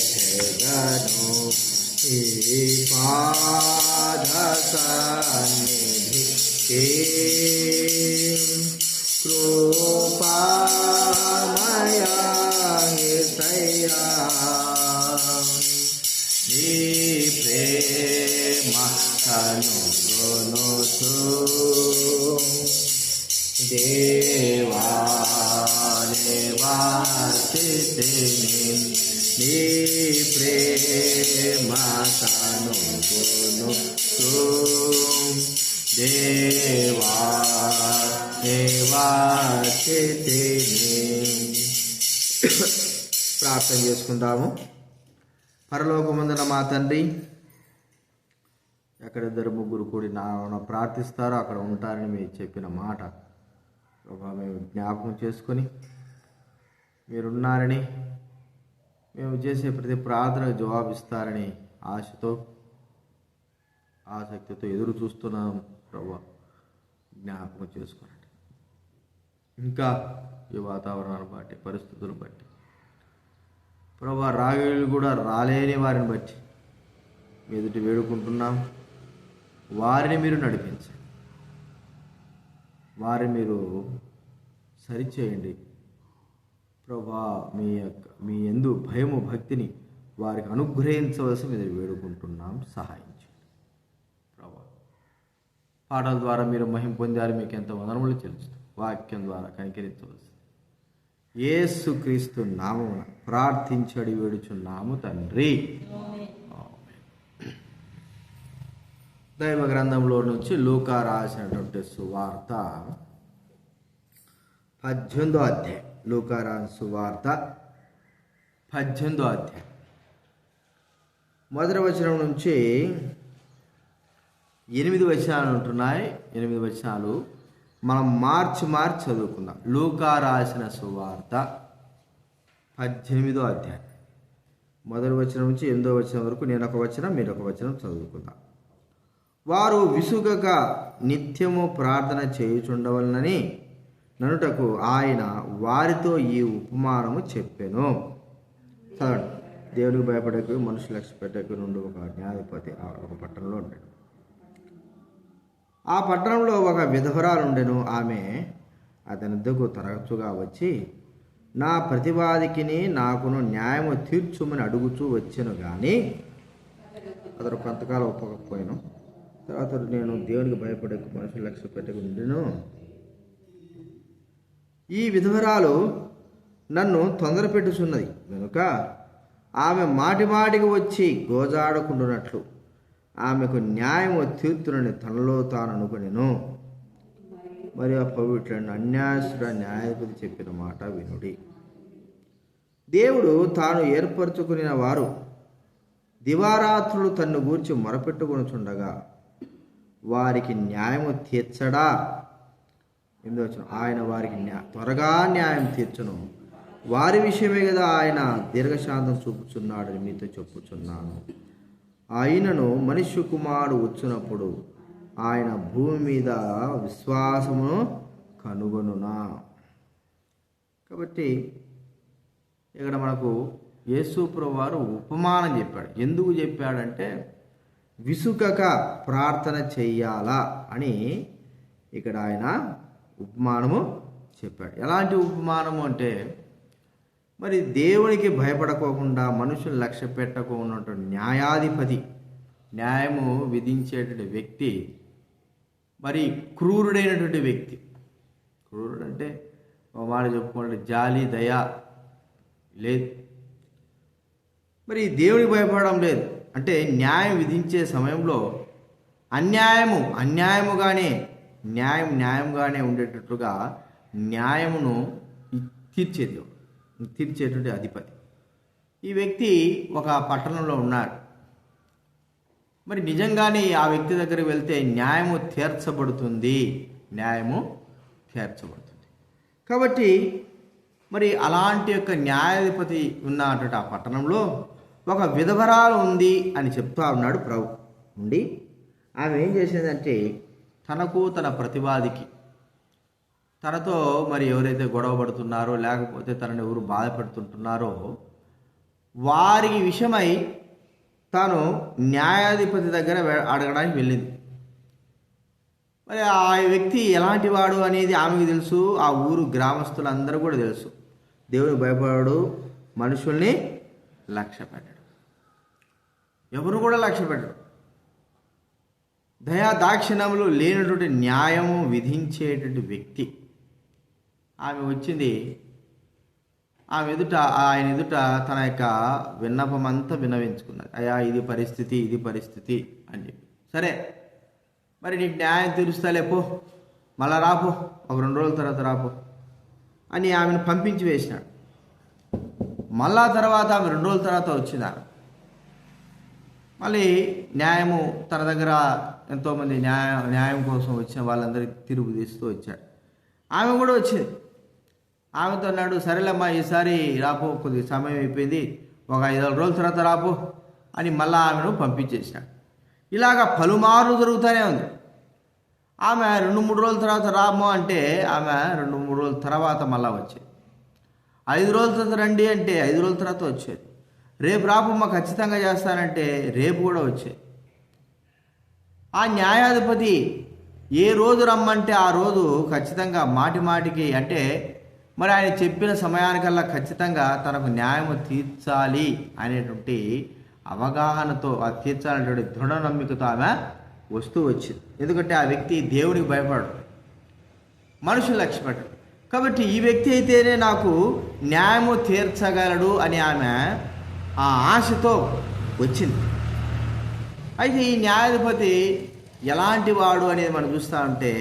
పెట్టెదను ఈ పాద సన్నిధికి కృపామయా యేసయ్యా నీ ప్రేమ కనుగొనుచు దేవా దేవాసితిని నీ ప్రేమ కనుగొనుచు దేవా దేవాసితిని ప్రార్థన చేసుకుందాము. పరలోకమందున మా తండ్రి ఎక్కడ ఇద్దరు ముగ్గురు కూడి నా ప్రార్థిస్తారో అక్కడ ఉంటారని మీరు చెప్పిన మాట ప్రభా మేము జ్ఞాపకం చేసుకొని మీరున్నారని మేము చేసే ప్రతి ప్రార్థనకు జవాబిస్తారని ఆశతో ఆసక్తితో ఎదురు చూస్తున్నాం ప్రభా. జ్ఞాపకం చేసుకోనండి ఇంకా ఈ వాతావరణాన్ని బట్టి పరిస్థితులను బట్టి. ప్రభా రాగేళ్ళు కూడా రాలేని వారిని బట్టి మీ ఎదుటి వేడుకుంటున్నాం. వారిని మీరు నడిపించండి. వారిని మీరు సరిచేయండి. ప్రభా మీ యొక్క మీ ఎందు భయము భక్తిని వారికి అనుగ్రహించవలసి మీరు వేడుకుంటున్నాం. సహాయించండి ప్రభా పాటల ద్వారా మీరు మహిం పొందారు మీకు ఎంత వనరులు చెల్లిస్తూ వాక్యం ద్వారా కనికరించవలసి. ఏసు క్రీస్తు నామమున ప్రార్థించడి వేడుచున్నాము తండ్రి. దైవ గ్రంథంలో నుంచి లూకా రాసినటువంటి సువార్త పద్దెనిమిదో అధ్యాయం. లూకా సువార్త పద్దెనిమిదో అధ్యాయం. మొదటి వచనం నుంచి ఎనిమిది వచనాలు ఉంటున్నాయి. ఎనిమిది వచనాలు మనం మార్చి మార్చి చదువుకుందాం. లూకా రాసిన సువార్త పద్దెనిమిదో అధ్యాయం. మొదటి వచనం నుంచి ఎనిమిదో వచనం వరకు నేను ఒక వచనం మీరు ఒక వచనం చదువుకుందాం. వారు విసుగక నిత్యము ప్రార్థన చేయుచుండవలనని ననుటకు ఆయన వారితో ఈ ఉపమానము చెప్పాను. చదవండి. దేవునికి భయపడకు మనుషులు లక్ష్య పెట్టకు నుండి ఒక న్యాయపతి ఆ ఒక పట్టణంలో ఉండేది ఆ పట్టణంలో ఒక విధవరాలు ఉండెను ఆమె అతనిద్దకు తరచుగా వచ్చి నా ప్రతివాదికిని నాకును న్యాయము తీర్చుమని అడుగుచూ వచ్చాను కానీ అతడు కొంతకాలం ఒప్పకపోయాను. తర్వాత నేను దేవునికి భయపడకు మనుషులు లక్ష్య పెట్టకు ఉండెను ఈ విధవరాలు నన్ను తొందర పెట్టుచున్నది. కనుక ఆమె మాటి మాటికి వచ్చి గోజాడకుండునట్లు ఆమెకు న్యాయము తీర్చునని తనలో తాను అనుకునేను. మరి ఆ పవిత్రుడు అన్యాసుడ న్యాయాధిపతి చెప్పిన మాట వినుడి. దేవుడు తాను ఏర్పరచుకుని వారు దివారాత్రులు తన్ను గూర్చి మొరపెట్టుకొనుచుండగా వారికి న్యాయము తీర్చడా? ఎనిమిది వచ్చిన? ఆయన వారికి న్యా త్వరగా న్యాయం తీర్చను. వారి విషయమే కదా ఆయన దీర్ఘశాంతం చూపుచున్నాడని మీతో చెప్పుచున్నాను. ఆయనను మనుష్య కుమారుడు వచ్చినప్పుడు ఆయన భూమి మీద విశ్వాసమును కనుగొనునా? కాబట్టి ఇక్కడ మనకు యేసుప్రభు వారు ఉపమానం చెప్పాడు. ఎందుకు చెప్పాడంటే విసుకక ప్రార్థన చెయ్యాలా అని ఇక్కడ ఆయన ఉపమానము చెప్పాడు. ఎలాంటి ఉపమానము అంటే మరి దేవునికి భయపడకోకుండా మనుషులు లక్ష్య పెట్టకుండా న్యాయాధిపతి న్యాయము విధించేటువంటి వ్యక్తి మరి క్రూరుడైనటువంటి వ్యక్తి. క్రూరుడు అంటే ఒక మాట చెప్పుకుంటే జాలి దయ లేదు. మరి దేవుడికి భయపడడం లేదు. అంటే న్యాయం విధించే సమయంలో అన్యాయము అన్యాయముగానే న్యాయం న్యాయంగానే ఉండేటట్లుగా న్యాయమును తీర్చేది తీర్చేటువంటి అధిపతి. ఈ వ్యక్తి ఒక పట్టణంలో ఉన్నారు మరి నిజంగానే ఆ వ్యక్తి దగ్గరికి వెళ్తే న్యాయము తీర్చబడుతుంది. న్యాయము తీర్చబడుతుంది. కాబట్టి మరి అలాంటి యొక్క న్యాయాధిపతి ఉన్నటువంటి ఆ పట్టణంలో ఒక విధవరాలు ఉంది అని చెప్తా ఉన్నాడు ప్రభు. ఉండి ఆమె ఏం చేసిందంటే తనకు తన ప్రతివాదికి. తనతో మరి ఎవరైతే గొడవ పడుతున్నారో లేకపోతే తనని ఎవరు బాధపడుతుంటున్నారో వారికి విషయమై తాను న్యాయాధిపతి దగ్గర అడగడానికి వెళ్ళింది. మరి ఆ వ్యక్తి ఎలాంటి వాడు అనేది ఆమెకు తెలుసు ఆ ఊరు గ్రామస్తులందరూ కూడా తెలుసు. దేవుడు భయపడాడు మనుషుల్ని లక్ష్య పెట్టాడు ఎవరు కూడా లక్ష్యపెట్టడు దయా దాక్షిణములు లేనటువంటి న్యాయము విధించేటువంటి వ్యక్తి. ఆమె వచ్చింది. ఆమె ఎదుట ఆయన ఎదుట తన యొక్క విన్నపం అంతా విన్నవించుకున్నది. అయ్యా ఇది పరిస్థితి ఇది పరిస్థితి అని చెప్పి. సరే మరి నీకు న్యాయం తీరుస్తాలే పో. మళ్ళా రాపో ఒక రెండు రోజుల తర్వాత రాపో అని ఆమెను పంపించి వేసినాడు. మళ్ళా తర్వాత ఆమె రెండు రోజుల తర్వాత వచ్చింది ఆమె. మళ్ళీ న్యాయము తన దగ్గర ఎంతోమంది న్యాయ న్యాయం కోసం వచ్చిన వాళ్ళందరికీ తిరుగు తీస్తూ వచ్చాడు. ఆమె కూడా వచ్చింది. ఆమెతో అన్నాడు సరేలేమ్మా ఈసారి రాపో కొద్ది సమయం అయిపోయింది. ఒక ఐదు ఆరు రోజుల తర్వాత రాపో అని మళ్ళీ ఆమెను పంపించేసినాడు ఇలాగ పలుమార్లు జరుగుతూనే ఉంది. ఆమె రెండు మూడు రోజుల తర్వాత రాము అంటే ఆమె రెండు మూడు రోజుల తర్వాత మళ్ళీ వచ్చేది. ఐదు రోజుల తర్వాత రండి అంటే ఐదు రోజుల తర్వాత వచ్చేది. రేపు రాపమ్మ ఖచ్చితంగా చేస్తానంటే రేపు కూడా వచ్చాయి ఆ న్యాయాధిపతి ఏ రోజు రమ్మంటే ఆ రోజు ఖచ్చితంగా మాటి మాటికి అంటే మరి ఆయన చెప్పిన సమయానికల్లా ఖచ్చితంగా తనకు న్యాయం తీర్చాలి అనేటువంటి అవగాహనతో ఆ తీర్చాలనేటువంటి దృఢ నమ్మికతో ఆమె వస్తూ వచ్చింది. ఎందుకంటే ఆ వ్యక్తి దేవునికి భయపడడు. మనుషులు లక్ష్యపెట్టడు కాబట్టి ఈ వ్యక్తి అయితేనే నాకు న్యాయము తీర్చగలడు అని ఆమె ఆ ఆశతో వచ్చింది. అయితే ఈ న్యాయాధిపతి ఎలాంటి వాడు అనేది మనం చూస్తూ ఉంటే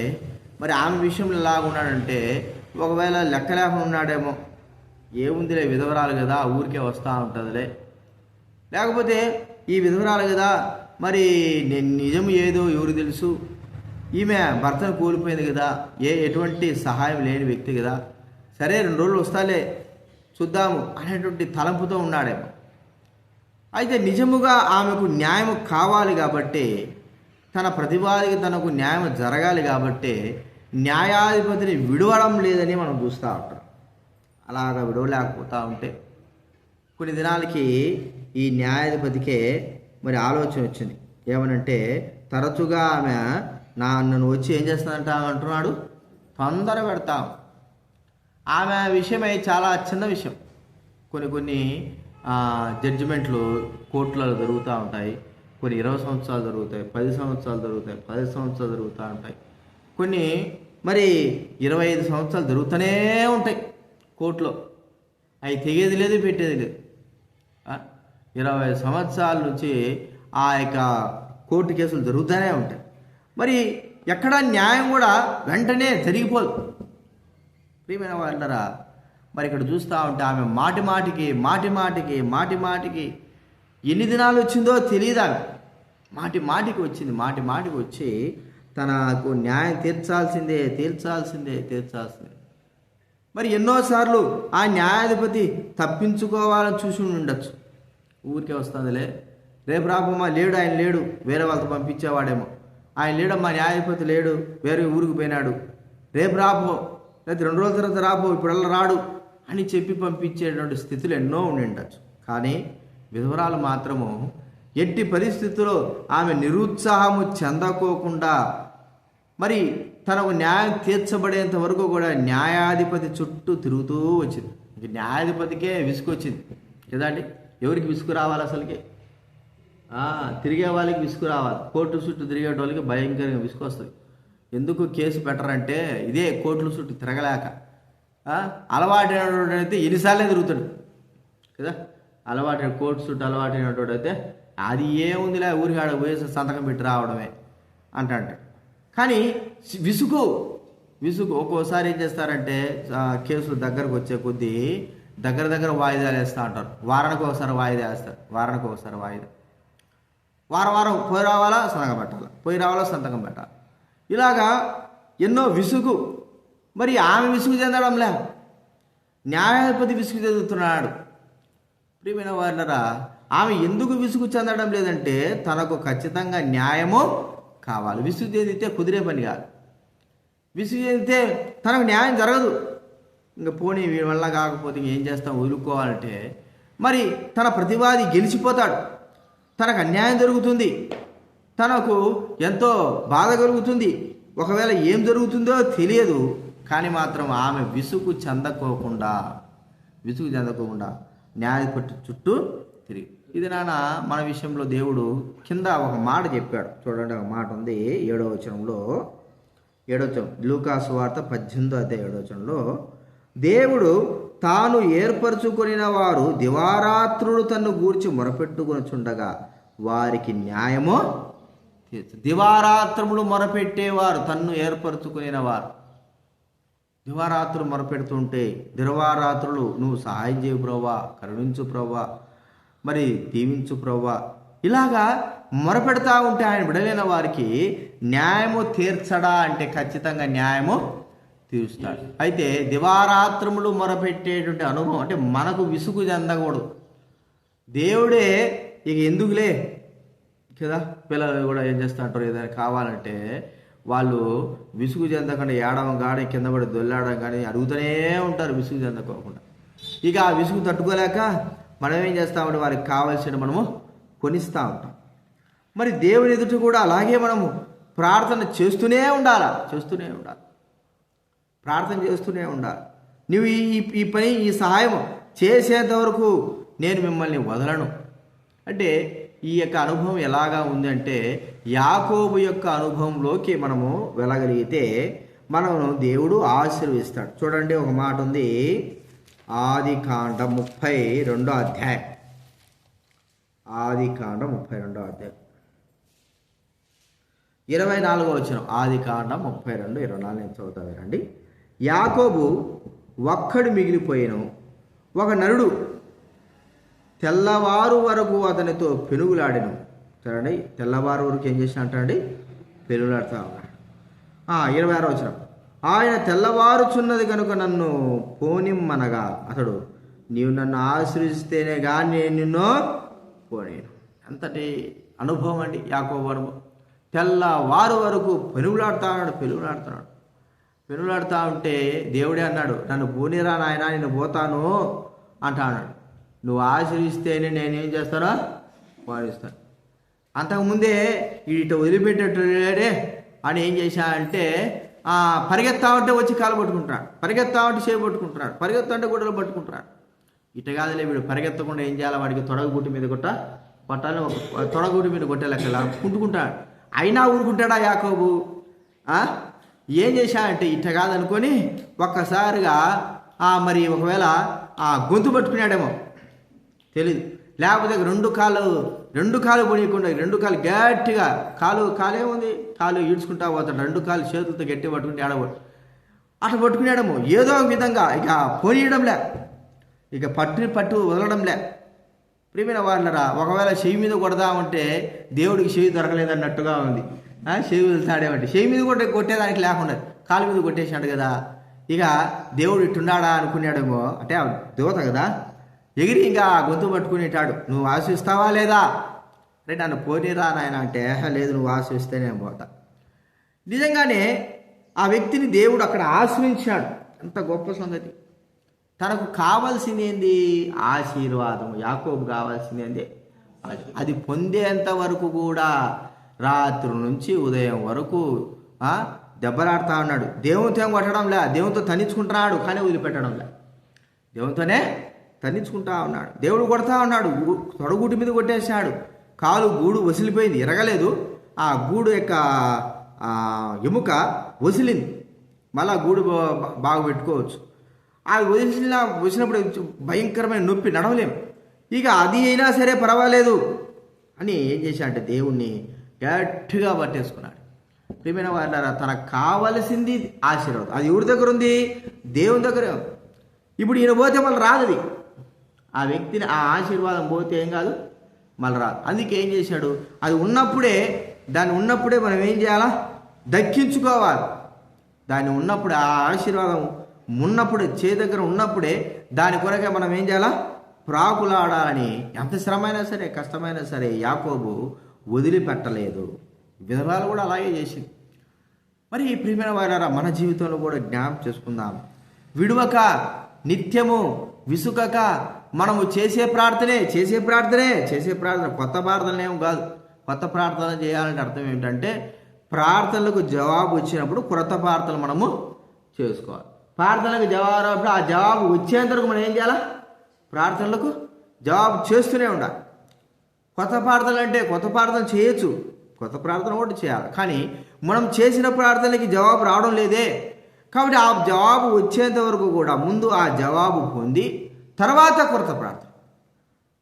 మరి ఆమె విషయంలో ఎలాగున్నాడంటే ఒకవేళ లెక్క లేకుండా ఉన్నాడేమో ఏముందిలే విధవరాలు కదా ఊరికే వస్తూ ఉంటుందిలే. లేకపోతే ఈ విధవరాలు కదా మరి నేను నిజం ఏదో ఎవరు తెలుసు? ఈమె భర్తను కోల్పోయింది కదా ఏ ఎటువంటి సహాయం లేని వ్యక్తి కదా. సరే రెండు రోజులు వస్తాలే చూద్దాము అనేటువంటి తలంపుతో ఉన్నాడేమో. అయితే నిజముగా ఆమెకు న్యాయం కావాలి కాబట్టి తన ప్రతివాదికి తనకు న్యాయం జరగాలి కాబట్టి న్యాయాధిపతిని విడవడం లేదని మనం చూస్తూ ఉంటాం. అలాగా విడవలేకపోతూ ఉంటే. కొన్ని దినాలకి ఈ న్యాయాధిపతికే మరి ఆలోచన వచ్చింది. ఏమనంటే తరచుగా ఆమె నా నన్ను వచ్చి ఏం చేస్తుందంట అంటున్నాడు? తొందర పెడతాం. ఆమె విషయమై చాలా చిన్న విషయం. కొన్ని కొన్ని జడ్జిమెంట్లు కోర్టులలో జరుగుతూ ఉంటాయి. కొన్ని ఇరవై సంవత్సరాలు జరుగుతాయి పది సంవత్సరాలు జరుగుతాయి పది సంవత్సరాలు జరుగుతూ ఉంటాయి. కొన్ని మరి ఇరవై ఐదు సంవత్సరాలు జరుగుతూనే ఉంటాయి కోర్టులో. అవి తెగేది లేదు పెట్టేది లేదు. ఇరవై సంవత్సరాల నుంచి ఆ యొక్క కోర్టు కేసులు జరుగుతూనే ఉంటాయి. మరి ఎక్కడ న్యాయం కూడా వెంటనే జరిగిపోదు. ప్రియమైన వాళ్ళరా మరి ఇక్కడ చూస్తూ ఉంటే ఆమె మాటి మాటికి మాటి మాటికి మాటి మాటికి ఎన్ని దినాలు వచ్చిందో తెలియదు ఆమె. మాటి మాటికి వచ్చింది మాటి మాటికి వచ్చి తనకు న్యాయం తీర్చాల్సిందే తీర్చాల్సిందే తీర్చాల్సిందే. మరి ఎన్నోసార్లు ఆ న్యాయాధిపతి తప్పించుకోవాలని చూసి ఉండొచ్చు. ఊరికే వస్తుందిలే. రేపు రాబోమా లేడు ఆయన లేడు వేరే వాళ్ళతో పంపించేవాడేమో. ఆయన లేడమ్మా న్యాయాధిపతి లేడు వేరే ఊరికి పోయినాడు. రేపు రాపో లేకపోతే రెండు రోజుల తర్వాత రాపో ఇప్పుడల్లా రాడు. అని చెప్పి పంపించేటువంటి స్థితులు ఎన్నో ఉండి ఉండొచ్చు కానీ విధవరాలు మాత్రము ఎట్టి పరిస్థితుల్లో ఆమె నిరుత్సాహము చెందకోకుండా మరి తనకు న్యాయం తీర్చబడేంత వరకు కూడా న్యాయాధిపతి చుట్టూ తిరుగుతూ వచ్చింది. న్యాయాధిపతికే విసుకొచ్చింది కదండి ఎవరికి విసుగు రావాలి అసలుకి? తిరిగే వాళ్ళకి విసుగు రావాలి. కోర్టు చుట్టూ తిరిగే వాళ్ళకి భయంకరంగా విసుగు వస్తుంది ఎందుకు కేసు పెట్టరంటే ఇదే కోర్టుల చుట్టూ తిరగలేక. అలవాటైనటువంటి అయితే ఎన్నిసార్లే తిరుగుతాడు కదా? అలవాటు కోర్టు చుట్టూ అలవాటైనటువంటి అయితే అది ఏముందిలే ఊరికాడ ఆడ పోయేసి సంతకం పెట్టి రావడమే అంటాడు. కానీ విసుగు విసుగు ఒక్కోసారి ఏం చేస్తారంటే కేసులు దగ్గరకు వచ్చే కొద్దీ దగ్గర దగ్గర వాయిదాలు వేస్తూ ఉంటారు వారానికి ఒకసారి వాయిదా వేస్తారు. వారానికి ఒకసారి వాయిదా. వారం వారం పోయి రావాలా సంతకం పెట్టాలి? పోయి రావాలా సంతకం పెట్టాలి? ఇలాగా ఎన్నో విసుగు మరి ఆమె విసుగు చెందడంలే న్యాయాధిపతి విసుగు చెందుతున్నాడు ప్రియమైన వారినరా ఆమె ఎందుకు విసుగు చెందడం లేదంటే తనకు ఖచ్చితంగా న్యాయము కావాలి. విసుగు చెందితే కుదిరే పని కాదు. విసుగు చెందితే తనకు న్యాయం జరగదు. ఇంకా పోనీ వీడి వల్ల కాకపోతే ఏం చేస్తాం? వదులుకోవాలంటే మరి తన ప్రతివాది గెలిచిపోతాడు. తనకు అన్యాయం జరుగుతుంది. తనకు ఎంతో బాధ కలుగుతుంది. ఒకవేళ ఏం జరుగుతుందో తెలియదు. కానీ మాత్రం ఆమె విసుగు చెందకోకుండా విసుగు చెందకోకుండా న్యాయపట్టు చుట్టూ తిరిగి. ఇది నాన్న మన విషయంలో దేవుడు కింద ఒక మాట చెప్పాడు. చూడండి ఒక మాట ఉంది ఏడో వచనంలో. ఏడవచనం లూకాసు వార్త పద్దెనిమిదో అదే ఏడవచనంలో దేవుడు తాను ఏర్పరచుకొనిన వారు దివారాత్రులు తన్ను గూర్చి మొరపెట్టుకొని చుండగా వారికి న్యాయమో తీర్చు. దివారాత్రములు మొరపెట్టేవారు తన్ను ఏర్పరచుకునిన వారు. దివారాత్రులు మొరపెడుతుంటే దివారాత్రులు నువ్వు సహాయం చేయు ప్రవ్వా కరుణించు ప్రవ్వా మరి దీవించు ప్రవ్వా. ఇలాగా మొరపెడతా ఉంటే ఆయన విడలేని వారికి న్యాయము తీర్చడా అంటే ఖచ్చితంగా న్యాయము తీరుస్తాడు. అయితే దివారాత్రములు మొరపెట్టేటువంటి అనుభవం అంటే మనకు విసుగు చెందకూడదు. దేవుడే ఇక ఎందుకులే? కదా పిల్లలు కూడా ఏం చేస్తూ ఉంటారు? ఏదైనా కావాలంటే వాళ్ళు విసుగు చెందకుండా ఏడవం కానీ కింద పడి దొల్లాడడం కానీ అడుగుతూనే ఉంటారు విసుగు చెందకోకుండా. ఇక ఆ విసుగు తట్టుకోలేక మనం ఏం చేస్తామంటే వారికి కావాల్సిన మనము కొనిస్తూ ఉంటాం. మరి దేవుని ఎదుట కూడా అలాగే మనము ప్రార్థన చేస్తూనే ఉండాలా? చేస్తూనే ఉండాలి. ప్రార్థన చేస్తూనే ఉండాలి. నువ్వు ఈ ఈ పని ఈ సహాయం చేసేంత వరకు నేను మిమ్మల్ని వదలను. అంటే ఈ యొక్క అనుభవం ఎలాగా ఉందంటే యాకోబు యొక్క అనుభవంలోకి మనము వెళ్ళగలిగితే మనము దేవుడు ఆశీర్వదిస్తాడు. చూడండి ఒక మాట ఉంది. ఆది కాండ ముప్పై రెండో అధ్యాయం. ఆది కాండ ముప్పై రెండో అధ్యాయం. ఇరవై నాలుగో వచ్చిన ఆది కాండ ముప్పై రెండు ఇరవై నాలుగు నేను చదువుతా వినండి. యాకోబు ఒక్కడు మిగిలిపోయాను. ఒక నరుడు తెల్లవారు వరకు అతనితో పెనుగులాడాను. చూడండి తెల్లవారు వరకు ఏం చేసిన అంటాడండి? పెనుగులాడుతూ ఉన్నాడు. ఇరవై ఆరో వచ్చిన ఆయన తెల్లవారుచున్నది కనుక నన్ను పోనిమ్మనగా. అతడు నీవు నన్ను ఆశ్రయిస్తేనే కానీ నేను నిన్ను పోనేను అంతటి అనుభవం అండి యాకోబు అనుభవం. తెల్లవారు వరకు పెనుగులాడుతా ఉన్నాడు పెనుగులాడుతున్నాడు పెనుగులాడుతూ ఉంటే దేవుడే అన్నాడు నన్ను పోనీరా నాయన నేను పోతాను అంటా అన్నాడు. నువ్వు ఆశ్రయిస్తేనే నేనేం చేస్తానో పాలిస్తాను. అంతకుముందే ఇటు వదిలిపెట్టేటోడే అని ఏం చేశా అంటే పరిగెత్తా ఉంటే వచ్చి కాలు పట్టుకుంటున్నాడు. పరిగెత్తా ఉంటే చేయి పట్టుకుంటున్నాడు. పరిగెత్తా ఉంటే గుడ్డలు పట్టుకుంటున్నాడు. ఇట కాదులే వీడు పరిగెత్తకుండా ఏం చేయాలి? వాడికి తొడగుబుట్టి మీద కొట్ట పట్టాలని ఒక తొడగుబుట్టి మీద కొట్టే లెక్కలా కుంటుకుంటాడు. అయినా ఊరుకుంటాడా యాకోబు? ఏం చేశాడంటే ఇట్ట కాదనుకొని ఒక్కసారిగా మరి ఒకవేళ ఆ గొంతు పట్టుకున్నాడేమో. తెలీదు. లేకపోతే రెండు కాళ్ళు రెండు కాళ్ళు పొడియకుండా రెండు కాళ్ళు గట్టిగా కాలు కాలే ఉంది కాలు ఈడ్చుకుంటా పోతాడు. రెండు కాళ్ళు చేతులతో గట్టి పట్టుకుంటే ఆడబోడు అట్లా పట్టుకునేయడము. ఏదో ఒక విధంగా ఇక పోనీయడంలే. ఇక పట్టుని పట్టు వదలడంలే. ప్రియమైన వాళ్ళరా ఒకవేళ చెయ్యి మీద కొడదామంటే దేవుడికి చెయ్యి దొరకలేదన్నట్టుగా ఉంది. ఆ, చెయ్యి వదులుతాడేమంటే చెయ్యి మీద కొట్టే కొట్టేదానికి లేకుండా కాలు మీద కొట్టేసినాడు కదా. ఇక దేవుడు ఇట్టున్నాడా అనుకున్నాడేమో అంటే దేవత కదా ఎగిరి ఇంకా గొంతు పట్టుకునేటాడు నువ్వు ఆశిస్తావా లేదా? రే నన్ను పోనీరా నాయన అంటే లేదు నువ్వు ఆశిస్తే నేను పోతా. నిజంగానే ఆ వ్యక్తిని దేవుడు అక్కడ ఆశ్రయించాడు. ఎంత గొప్ప సంగతి. తనకు కావాల్సింది ఏంది ఆశీర్వాదం యాకోబు కావాల్సింది ఏంది అది- పొందేంత వరకు కూడా రాత్రి నుంచి ఉదయం వరకు దెబ్బలాడుతూ ఉన్నాడు. దేవునితో ఏం కొట్టడంలే. దేవునితో తనించుకుంటున్నాడు కానీ వదిలిపెట్టడంలే. దేవునితోనే తన్నించుకుంటా ఉన్నాడు. దేవుడు కొడతా ఉన్నాడు. తొడగూటి మీద కొట్టేశాడు. కాలు గూడు వసిలిపోయింది. ఎరగలేదు. ఆ గూడు యొక్క ఎముక వసిలింది. మళ్ళా గూడు బాగా పెట్టుకోవచ్చు. ఆ వదిలిన వచ్చినప్పుడు భయంకరమైన నొప్పి నడవలేం. ఇక అది అయినా సరే పర్వాలేదు. అని ఏం చేశాడంటే దేవుణ్ణి గట్టిగా పట్టేసుకున్నాడు. ప్రియమైన వాళ్ళారా తనకు కావలసింది ఆశీర్వాదం. అది ఎవరి దగ్గర ఉంది? దేవుని దగ్గర. ఇప్పుడు ఈయన పోతే మళ్ళీ రాదు ఆ వ్యక్తిని ఆ ఆశీర్వాదం పోతే ఏం కాదు? మళ్ళీ రాదు. అందుకే ఏం చేశాడు? అది ఉన్నప్పుడే దాన్ని ఉన్నప్పుడే మనం ఏం చేయాలా? దక్కించుకోవాలి. దాన్ని ఉన్నప్పుడే ఆ ఆశీర్వాదం ఉన్నప్పుడే చే దగ్గర ఉన్నప్పుడే దాని కొరకే మనం ఏం చేయాలా? ప్రాకులాడాలని. ఎంత శ్రమైనా సరే కష్టమైనా సరే యాకోబు వదిలిపెట్టలేదు. విధరాలు కూడా అలాగే చేసింది. మరి ఈ ప్రియమైన వారారా మన జీవితంలో కూడా జ్ఞాపం చేసుకుందాం. విడువక నిత్యము విసుకక మనము చేసే ప్రార్థనే చేసే ప్రార్థనే చేసే ప్రార్థన కొత్త ప్రార్థన ఏం కాదు. కొత్త ప్రార్థన చేయాలంటే అర్థం ఏమిటంటే ప్రార్థనలకు జవాబు వచ్చినప్పుడు క్రొత్త ప్రార్థనలు మనము చేసుకోవాలి. ప్రార్థనలకు జవాబు రానప్పుడు ఆ జవాబు వచ్చేంత వరకు మనం ఏం చేయాలా? ప్రార్థనలకు జవాబు చేస్తూనే ఉండాలి. కొత్త ప్రార్థనలు అంటే కొత్త ప్రార్థన చేయొచ్చు. కొత్త ప్రార్థన ఒకటి చేయాలి. కానీ మనం చేసిన ప్రార్థనకి జవాబు రావడం లేదే. కాబట్టి ఆ జవాబు వచ్చేంత వరకు కూడా ముందు ఆ జవాబు పొంది తర్వాత కొత్త ప్రార్థన.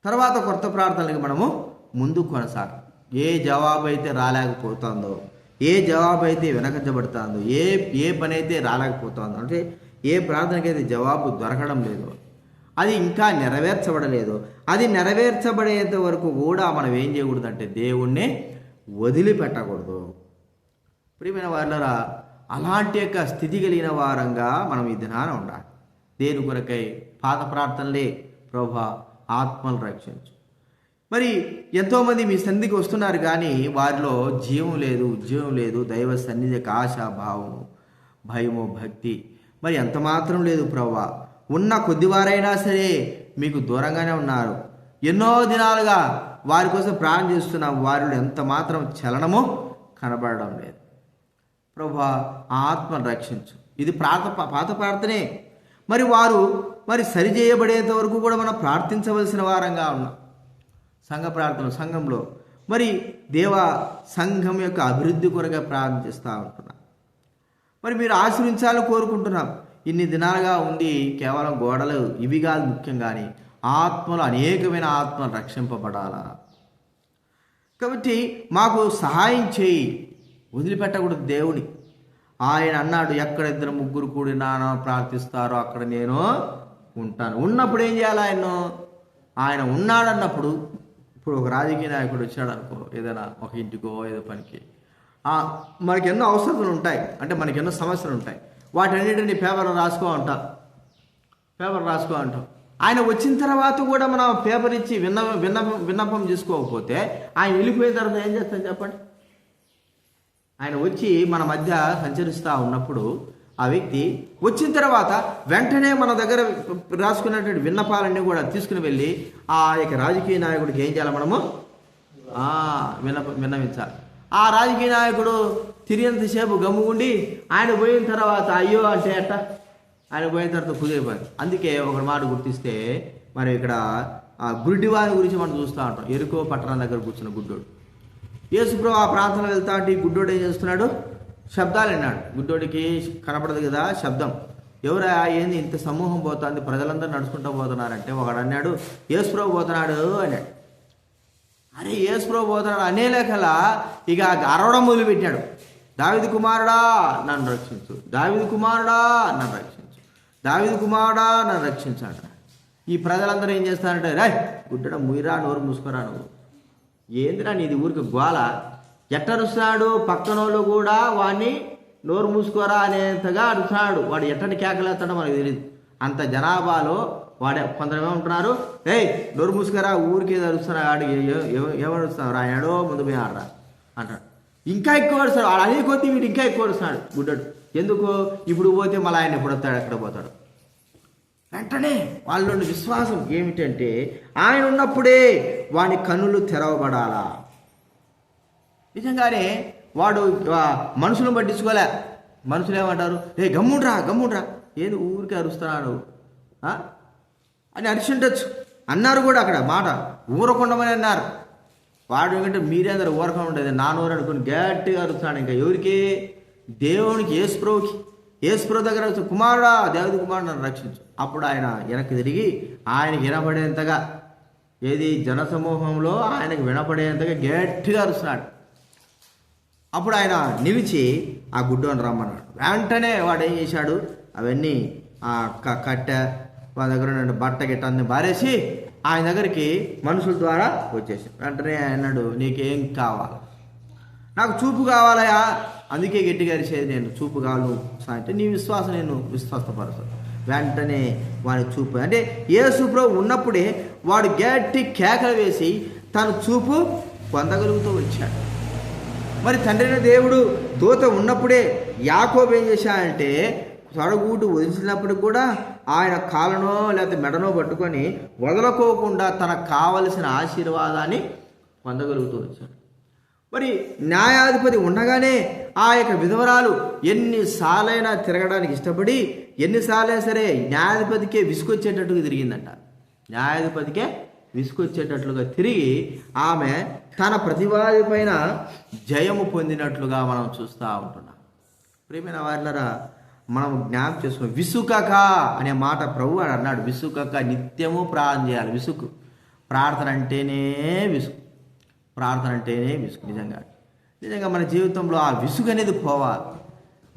తర్వాత కొరత ప్రార్థనలకి మనము ముందు కొనసాగం. ఏ జవాబు అయితే రాలేకపోతుందో ఏ జవాబు అయితే వెనకంచబడుతుందో ఏ ఏ పని అయితే రాలేకపోతుందో అంటే ఏ ప్రార్థనకైతే జవాబు దొరకడం లేదు అది ఇంకా నెరవేర్చబడలేదు. అది నెరవేర్చబడేంత వరకు కూడా మనం ఏం చేయకూడదు అంటే దేవుణ్ణి వదిలిపెట్టకూడదు. ప్రియమైన వాళ్ళరా అలాంటి యొక్క స్థితి కలిగిన వారంగా మనం ఈ దినాన ఉండాలి. దేని కొరకై? పాత ప్రార్థనలే ప్రభా ఆత్మలు రక్షించు. మరి ఎంతోమంది మీ సన్నిధికి వస్తున్నారు కానీ వారిలో జీవం లేదు ఉద్యోగం లేదు దైవ సన్నిధికి ఆశ భావము భయము భక్తి మరి ఎంత మాత్రం లేదు ప్రభా. ఉన్న కొద్దివారైనా సరే మీకు దూరంగానే ఉన్నారు. ఎన్నో దినాలుగా వారి కోసం ప్రాణం చేస్తున్న వారిలో ఎంత మాత్రం చలనమో కనబడడం లేదు. ప్రభా ఆత్మను రక్షించు. ఇది ప్రాత పాత ప్రార్థనే. మరి వారు మరి సరిచేయబడేంత వరకు కూడా మనం ప్రార్థించవలసిన వారంగా ఉన్నాం. సంఘ ప్రార్థన సంఘంలో. మరి దేవ సంఘం యొక్క అభివృద్ధి కొరగా ప్రార్థిస్తూ ఉంటున్నాం. మరి మీరు ఆశ్రయించాలని కోరుకుంటున్నాం. ఇన్ని దినాలుగా ఉండి కేవలం గోడలు ఇవి కాదు ముఖ్యం కానీ ఆత్మలు అనేకమైన ఆత్మలు రక్షింపబడాలా? కాబట్టి మాకు సహాయం చేయి. వదిలిపెట్టకూడదు దేవుని. ఆయన అన్నాడు ఎక్కడ ఇద్దరు ముగ్గురు కూడినా ప్రార్థిస్తారో అక్కడ నేను ఉంటాను. ఉన్నప్పుడు ఏం చేయాలి ఆయన ఆయన ఉన్నాడన్నప్పుడు ఇప్పుడు ఒక రాజకీయ నాయకుడు వచ్చాడు అనుకో ఏదైనా ఒక ఇంటికో ఏదో పనికి. మనకి ఎన్నో అవసరాలు ఉంటాయి. అంటే మనకి ఎన్నో సమస్యలు ఉంటాయి. వాటన్నిటిని పేపర్లో రాసుకో అంటాం. పేపర్ రాసుకో అంటాం. ఆయన వచ్చిన తర్వాత కూడా మనం పేపర్ ఇచ్చి విన్న విన్నపం విన్నపం చేసుకోకపోతే ఆయన వెళ్ళిపోయిన తర్వాత ఏం చేస్తాం చెప్పండి? ఆయన వచ్చి మన మధ్య సంచరిస్తూ ఉన్నప్పుడు ఆ వ్యక్తి వచ్చిన తర్వాత వెంటనే మన దగ్గర రాసుకున్నటువంటి విన్నపాలన్నీ కూడా తీసుకుని వెళ్ళి ఆ యొక్క రాజకీయ నాయకుడికి ఏం చేయాలి మనము? విన్నప విన్నవించాలి. ఆ రాజకీయ నాయకుడు తిరిగినంతసేపు గమ్ముగుండి ఆయన పోయిన తర్వాత అయ్యో అంటే అట్ట ఆయన పోయిన తర్వాత కుదిరిపోయింది అందుకే ఒక మాట గుర్తిస్తే మరి ఇక్కడ ఆ గుడ్డివారి గురించి మనం చూస్తూ ఉంటాం. ఎరుకో పట్టణం దగ్గర కూర్చున్న గుడ్డోడు. యేసుప్రభు ఆ ప్రాంతంలో వెళ్తా అంటే ఈ గుడ్డోడు ఏం చేస్తున్నాడు? శబ్దాలు విన్నాడు. గుడ్డోడికి కనపడదు కదా శబ్దం. ఎవరా ఏంది ఇంత సమూహం పోతుంది? ప్రజలందరూ నడుచుకుంటూ పోతున్నారంటే ఒకడు అన్నాడు ఏసుప్రభు పోతున్నాడు అన్నాడు. అరే ఏసుప్రభు పోతున్నాడు అనేలేకలా ఇక అరవడం మొదలుపెట్టాడు. దావిది కుమారుడా నన్ను రక్షించు. దావిది కుమారుడా నన్ను రక్షించు. దావిది కుమారుడా నన్ను రక్షించాడు ఈ ప్రజలందరూ ఏం చేస్తారంటే రే గుడ్డడ ముయిరా నోరు మూసుకురా నువ్వు. ఏందిరా నీది ఊరికి గోల ఎట్టరుస్తాడు? పక్కనోళ్ళు కూడా వాడిని నోరు మూసుకోరా అనేంతగా అడుగుతున్నాడు వాడు ఎట్టని కేకలేస్తాడో మనకు తెలియదు అంత జనాభాలో వాడే కొందరు ఉంటున్నారు. ఏయ్ నోరు మూసుకోరా ఊరికి ఏదో వాడు ఏమడుస్తున్నావు రా ఆయనడో ముందు పోయి ఆడరా అంటాడు. ఇంకా ఎక్కువ అడుస్తాడు వాడు అదే కొద్దీ వీడు ఇంకా ఎక్కువ అడుస్తున్నాడు గుడ్డడు. ఎందుకు? ఇప్పుడు పోతే మళ్ళీ ఆయన ఎప్పుడు వస్తాడు? ఎక్కడ పోతాడు? వెంటనే వాళ్ళ విశ్వాసం ఏమిటంటే ఆయన ఉన్నప్పుడే వాని కన్నులు తెరవబడాలా? నిజంగానే వాడు మనుషులను పట్టించుకోలే. మనుషులు ఏమంటారు? ఏ గమ్ముడ్రా గమ్ముడ్రా. ఏది ఊరికి అరుస్తున్నాడు. అని అరిచిండొచ్చు అన్నారు కూడా అక్కడ మాట. ఊరకుండమని అన్నారు. వాడు ఏంటంటే అందరు ఊరకుండా ఉండేది నానూరు అనుకుని గట్టిగా అరుస్తున్నాడు ఇంకా ఎవరికి? దేవునికి ఏసుప్రభుకి ఏసుప్రభు దగ్గర వచ్చి కుమారుడా దేవుడి కుమారుడు నన్ను రక్షించు. అప్పుడు ఆయన వెనక్కి తిరిగి ఆయనకి వినపడేంతగా ఏది జనసమూహంలో ఆయనకు వినపడేంతగా గట్టిగా అరుస్తున్నాడు. అప్పుడు ఆయన నిలిచి ఆ గుడ్డోని రమ్మన్నాడు. వెంటనే వాడు ఏం చేశాడు? అవన్నీ ఆ క- కట్టె వాళ్ళ దగ్గర ఉన్న బట్ట గిట్ట అన్ని బారేసి ఆయన దగ్గరికి మనుషుల ద్వారా వచ్చేసి వెంటనే అన్నాడు నీకేం కావాలి? నాకు చూపు కావాలయా అందుకే గట్టిగా అరిచేది నేను. చూపు కావాలి అంటే నీ విశ్వాసం నేను విశ్వాసపరుస్తాను వెంటనే వాడి చూపు అంటే ఏ చూపులో ఉన్నప్పుడే వాడు గట్టి కేకలు వేసి తన చూపు పొందగలుగుతూ వచ్చాడు. మరి తండ్రిని దేవుడు దూత ఉన్నప్పుడే యాకోబు ఏం చేశాడంటే తొడగూటు వదిలినప్పుడు కూడా ఆయన కాళ్ళనో లేకపోతే మెడనో పట్టుకొని వదలకోకుండా తనకు కావలసిన ఆశీర్వాదాన్ని పొందగలుగుతూ వచ్చాడు. మరి న్యాయాధిపతి ఉండగానే ఆ యొక్క విధవరాలు ఎన్నిసార్లైనా తిరగడానికి ఇష్టపడి ఎన్నిసార్లైనా సరే న్యాయాధిపతికే విసుకొచ్చేటట్టుగా తిరిగిందంట. న్యాయాధిపతికే విసుకొచ్చేటట్లుగా తిరిగి ఆమె తన ప్రతివాది పైన జయము పొందినట్లుగా మనం చూస్తూ ఉంటున్నాం. ప్రియమైన వారిలరా మనం జ్ఞాపం చేసుకున్నాం విసుకక అనే మాట ప్రభు అని అన్నాడు. విసుకక నిత్యము ప్రార్థన చేయాలి. విసుకు. ప్రార్థన అంటేనే విసుగు ప్రార్థన అంటేనే విసుగు నిజంగా. నిజంగా మన జీవితంలో ఆ విసుగు అనేది పోవాలి.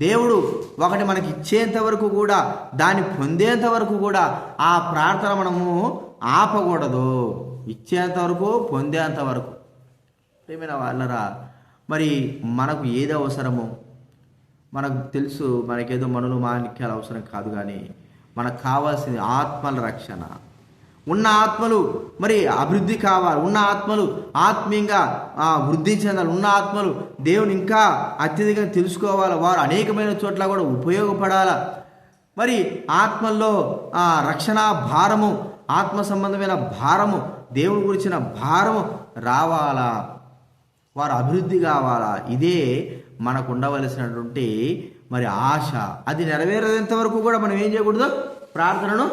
దేవుడు ఒకటి మనకి ఇచ్చేంత వరకు కూడా దాన్ని పొందేంత వరకు కూడా ఆ ప్రార్థన మనము ఆపకూడదు. ఇచ్చేంత వరకు పొందేంత వరకు ప్రేమైన వాళ్ళరా మరి మనకు ఏది అవసరమో? మనకు తెలుసు మనకేదో మనలు మాణిక్యాలు అవసరం కాదు కానీ మనకు కావాల్సింది ఆత్మల రక్షణ. ఉన్న ఆత్మలు మరి అభివృద్ధి కావాలి. ఉన్న ఆత్మలు ఆత్మీయంగా వృద్ధి చెందాలి. ఉన్న ఆత్మలు దేవుని ఇంకా అత్యధికంగా తెలుసుకోవాలి. వారు అనేకమైన చోట్ల కూడా ఉపయోగపడాలా. మరి ఆత్మల్లో రక్షణ భారము ఆత్మ సంబంధమైన భారము దేవుని గురించిన భారము రావాలా? వారు అభివృద్ధి కావాలా? ఇదే మనకు ఉండవలసినటువంటి మరి ఆశ. అది నెరవేరేంత వరకు కూడా మనం ఏం చేయకూడదు? ప్రార్థనను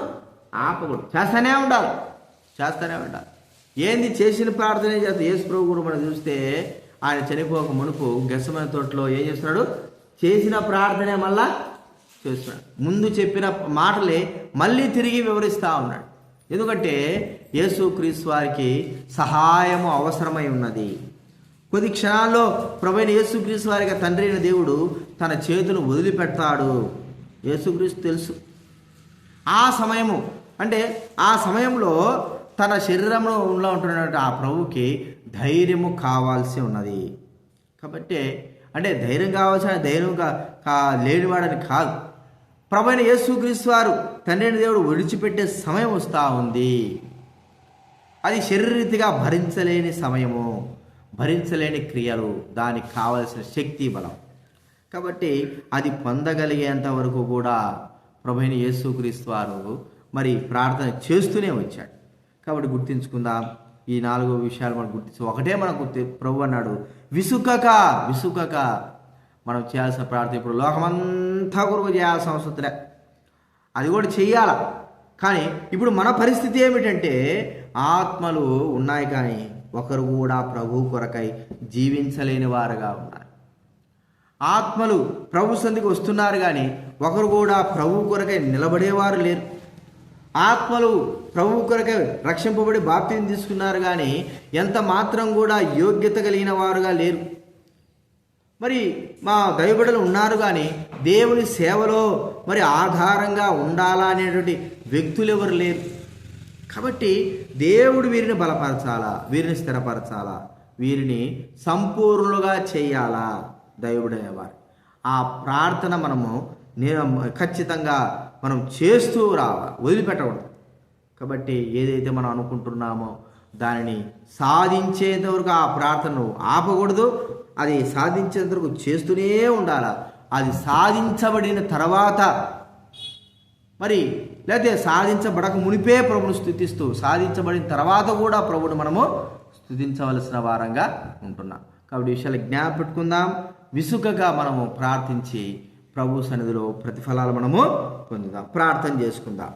ఆపకూడదు. చేస్తూనే ఉండాలి. చేస్తూనే ఉండాలి. ఏంది చేసిన ప్రార్థన చేస్తే యేసు ప్రభు కూడా మనం చూస్తే ఆయన చనిపోక మునుపు గెసమైన తోటలో ఏం చేస్తున్నాడు? చేసిన ప్రార్థనే మళ్ళా చేస్తున్నాడు. ముందు చెప్పిన మాటలే మళ్ళీ తిరిగి వివరిస్తూ ఉన్నాడు. ఎందుకంటే యేసుక్రీస్తు వారికి సహాయము అవసరమై ఉన్నది. కొద్ది క్షణాల్లో ప్రభైన యేసుక్రీస్తు వారికి తండ్రి అయిన దేవుడు తన చేతులు వదిలిపెడతాడు. యేసుక్రీస్తు తెలుసు. ఆ సమయము అంటే ఆ సమయంలో తన శరీరంలో ఉన్న ఉంటున్నటువంటి ఆ ప్రభుకి ధైర్యము కావాల్సి ఉన్నది. కాబట్టి అంటే ధైర్యం కావాల్సిన ధైర్యం కా- లేనివాడని కాదు. ప్రభైన యేసుక్రీస్తు వారు తండ్రిని దేవుడు విడిచిపెట్టే సమయం వస్తూ ఉంది. అది శరీరీతిగా భరించలేని సమయము భరించలేని క్రియలు దానికి కావలసిన శక్తి బలం. కాబట్టి అది పొందగలిగేంత వరకు కూడా ప్రభుైన యేసుక్రీస్తు వారు మరి ప్రార్థన చేస్తూనే వచ్చాడు. కాబట్టి గుర్తించుకుందాం. ఈ నాలుగు విషయాలు మనం గుర్తించు ఒకటే మనం గుర్తి ప్రభు అన్నాడు విసుకక విసుకక మనం చేయాల్సిన ప్రార్థన ఇప్పుడు లోకమంతా కొరకు చేయాల్సిన అవసరం అది కూడా చెయ్యాల. కానీ ఇప్పుడు మన పరిస్థితి ఏమిటంటే ఆత్మలు ఉన్నాయి కానీ ఒకరు కూడా ప్రభు కొరకై జీవించలేని వారుగా ఉన్నారు. ఆత్మలు ప్రభు సంధికి వస్తున్నారు కానీ ఒకరు కూడా ప్రభు కొరకై నిలబడేవారు లేరు. ఆత్మలు ప్రభు కొరకై రక్షింపబడి బాప్తిని తీసుకున్నారు కానీ ఎంత మాత్రం కూడా యోగ్యత కలిగిన వారుగా లేరు. మరి మా దైవబిడలు ఉన్నారు కానీ దేవుని సేవలో మరి ఆధారంగా ఉండాలా అనేటువంటి వ్యక్తులు ఎవరు లేరు. కాబట్టి దేవుడు వీరిని బలపరచాలా? వీరిని స్థిరపరచాలా? వీరిని సంపూర్ణులుగా చేయాలా? దైవుడనేవారు ఆ ప్రార్థన మనము ఖచ్చితంగా మనం చేస్తూ రావాలి వదిలిపెట్టకూడదు. కాబట్టి ఏదైతే మనం అనుకుంటున్నామో దానిని సాధించేంతవరకు ఆ ప్రార్థనను ఆపకూడదు అది సాధించేందుకు చేస్తూనే ఉండాలి? అది సాధించబడిన తర్వాత. మరి లేకపోతే సాధించబడక మునిపే ప్రభును స్థుతిస్తూ సాధించబడిన తర్వాత కూడా ప్రభుని మనము స్థుతించవలసిన వారంగా ఉంటున్నాం. కాబట్టి విషయాలు విషయాలు జ్ఞాపెట్టుకుందాం విసుకగా మనము ప్రార్థించి ప్రభు సన్నిధిలో ప్రతిఫలాలు మనము పొందుదాం. ప్రార్థన చేసుకుందాం.